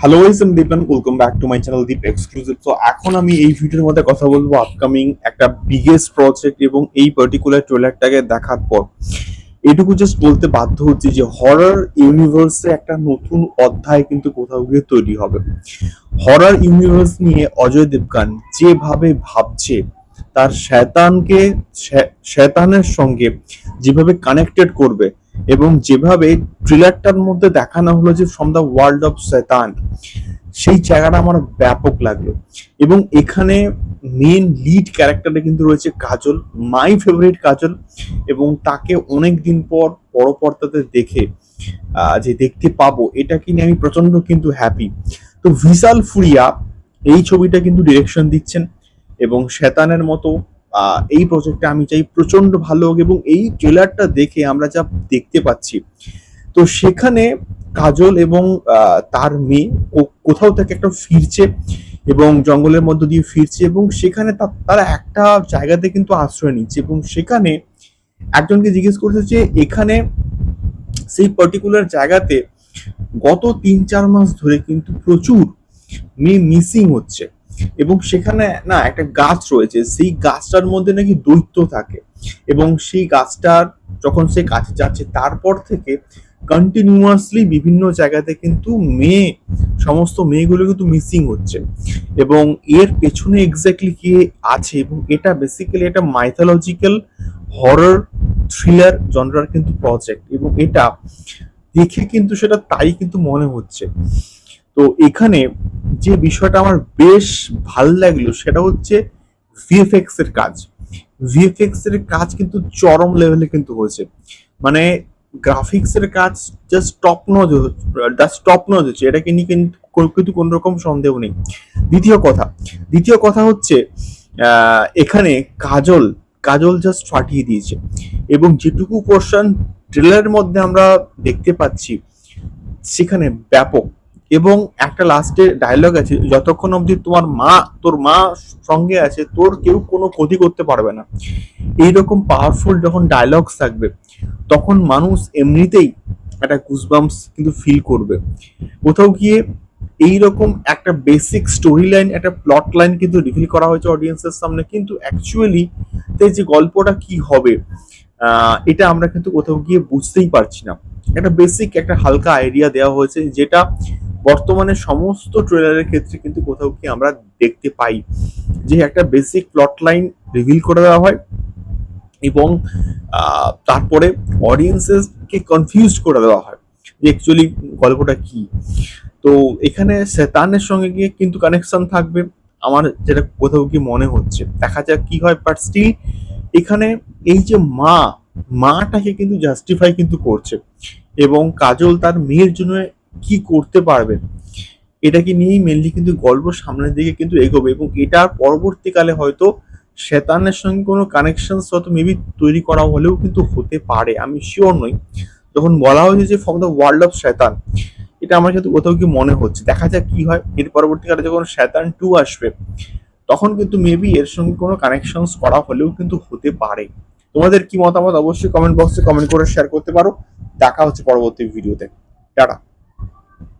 Hello guys আমি Dipan welcome back to my channel Deep exclusive তো এখন আমি এই ভিডিওর মধ্যে কথা বলব আপকামিং একটা বিগেস্ট প্রজেক্ট এবং এই পার্টিকুলার ট্রেলারটাকে দেখার পর। এটুকু জাস্ট বলতে বাধ্য হচ্ছে যে হরর ইউনিভার্সে একটা নতুন অধ্যায় কিন্তু কোথাও গিয়ে তৈরি হবে। হরর ইউনিভার্স নিয়ে অজয় দেবগান যেভাবে ভাবছে, তার শয়তানকে শয়তানের সঙ্গে যেভাবে কানেক্টেড করবে এবং যেভাবে ট্রেলারটার মধ্যে দেখানো হলো যে ফ্রম দ্য ওয়ার্ল্ড অফ শয়তান সেই জায়গাটা আমার ব্যাপক লাগল। এবং এখানে মেন লিড ক্যারেক্টারে কিন্তু রয়েছে কাজল মাই ফেভারিট কাজল, এবং তাকে অনেক দিন পর বড় পর্দাতে দেখে যে দেখতে পাবো, এটা কিনে আমি প্রচণ্ড কিন্তু হ্যাপি তো ভিসাল ফুরিয়া এই ছবিটা কিন্তু ডিরেকশন দিচ্ছেন, এবং শেতানের মতো এই প্রজেক্টটা আমি চাই প্রচণ্ড ভালো হোক এবং এই ট্রেলারটা দেখে আমরা যা দেখতে পাচ্ছি। তো সেখানে কাজল এবং তার মেয়ে কোথাও থেকে একটা ফিরছে এবং জঙ্গলের মধ্য দিয়ে ফিরছে এবং সেখানে তারা একটা জায়গাতে কিন্তু আশ্রয় নিচ্ছে এবং সেখানে একজনকে জিজ্ঞেস করছে যে এখানে সেই পার্টিকুলার জায়গাতে গত তিন চার মাস ধরে কিন্তু প্রচুর মিসিং হচ্ছে। এবং সেখানে না একটা গাছ রয়েছে, সেই গাছটার মধ্যে নাকি দৈত্য থাকে। এবং সেই গাছটার যখন সে কাছে যাচ্ছে, তারপর থেকে কন্টিনিউয়াসলি বিভিন্ন জায়গাতে কিন্তু মেয়ে সমস্ত মেয়েগুলো কিন্তু মিসিং হচ্ছে। এবং এর পেছনে এক্স্যাক্টলি কি আছে? এবং এটা বেসিক্যালি একটা মাইথোলজিক্যাল হরর থ্রিলার জনরার কিন্তু প্রজেক্ট এবং এটা দেখে কিন্তু সেটা তাই কিন্তু মনে হচ্ছে। তো এখানে যে বিষয়টা আমার বেশ ভালো লাগল সেটা হচ্ছে ভিএফএক্স এর কাজ। ভিএফএক্স এর কাজ কিন্তু চরম লেভেলে কিন্তু হয়েছে। মানে গ্রাফিক্স এর কাজ just top notch just top notch হচ্ছে এটাকে নিয়ে কিন্তু কিন্তু কোনো রকম সন্দেহ নেই। দ্বিতীয় কথা দ্বিতীয় কথা হচ্ছে এখানে কাজল কাজল জাস্ট ফাটিয়ে দিয়েছে। এবং যেটুকু পোর্শন ট্রেলারের মধ্যে আমরা দেখতে পাচ্ছি, সেখানে ব্যাপক এবং একটা লাস্টে ডায়লগ আছে, যতক্ষণ অবধি তোমার মা, তোর মা সঙ্গে আছে, তোর কেউ কোনো ক্ষতি করতে পারবে না। এইরকম পাওয়ারফুল যখন ডায়লগস থাকবে, তখন মানুষ এমনিতেই একটা গুজবাম্পস কিন্তু ফিল করবে। কোথাও গিয়ে এইরকম একটা বেসিক স্টোরি লাইন একটা প্লট লাইন কিন্তু রিভিল করা হয়েছে অডিয়েন্সের সামনে, কিন্তু অ্যাকচুয়ালি তে যে গল্পটা কি হবে এটা আমরা কিন্তু কোথাও গিয়ে বুঝতেই পারছি না। একটা বেসিক একটা হালকা আইডিয়া দেওয়া হয়েছে, যেটা বর্তমানে সমস্ত ট্রেলারের ক্ষেত্রে কিন্তু কোথাও কি আমরা দেখতে পাই যে একটা বেসিক প্লট লাইন রিভিল করে দেওয়া হয় এবং তারপরে অডিয়েন্সেসকে কনফিউজ করে দেওয়া হয় যে অ্যাকচুয়ালি গল্পটা কি। তো এখানে শেতানের সঙ্গে গিয়ে কিন্তু কানেকশন থাকবে। আমার যেটা কোথাও কি মনে হচ্ছে, দেখা যাক কি হয় বাট স্টিল এখানে এই যে মা, মাটাকে কিন্তু জাস্টিফাই কিন্তু করছে এবং কাজল তার মেয়ের জন্য কি করতে পারবে? এটাকে নিয়েই মেনলি কিন্তু গল্প সামনের দিকে কিন্তু এগোবে এবং এটার পরবর্তীকালে হয়তো শেতানের সঙ্গে কোনো কানেকশন হয়তো মেবি তৈরি করা হলেও কিন্তু হতে পারে, আমি শিওর নই। যখন বলা হয়েছে যে from the world of Shaitaan এটা আমার কিন্তু কোথাও কি মনে হচ্ছে। দেখা যাক কি হয়, এর পরবর্তীকালে যখন শেতান টু আসবে, তখন কিন্তু মেবি এর সঙ্গে কোনো কানেকশনস করা হলেও কিন্তু হতে পারে। তোমাদের কি মতামত? অবশ্যই কমেন্ট বক্সে কমেন্ট করে শেয়ার করতে পারো। দেখা হচ্ছে পরবর্তী ভিডিওতে টাটা।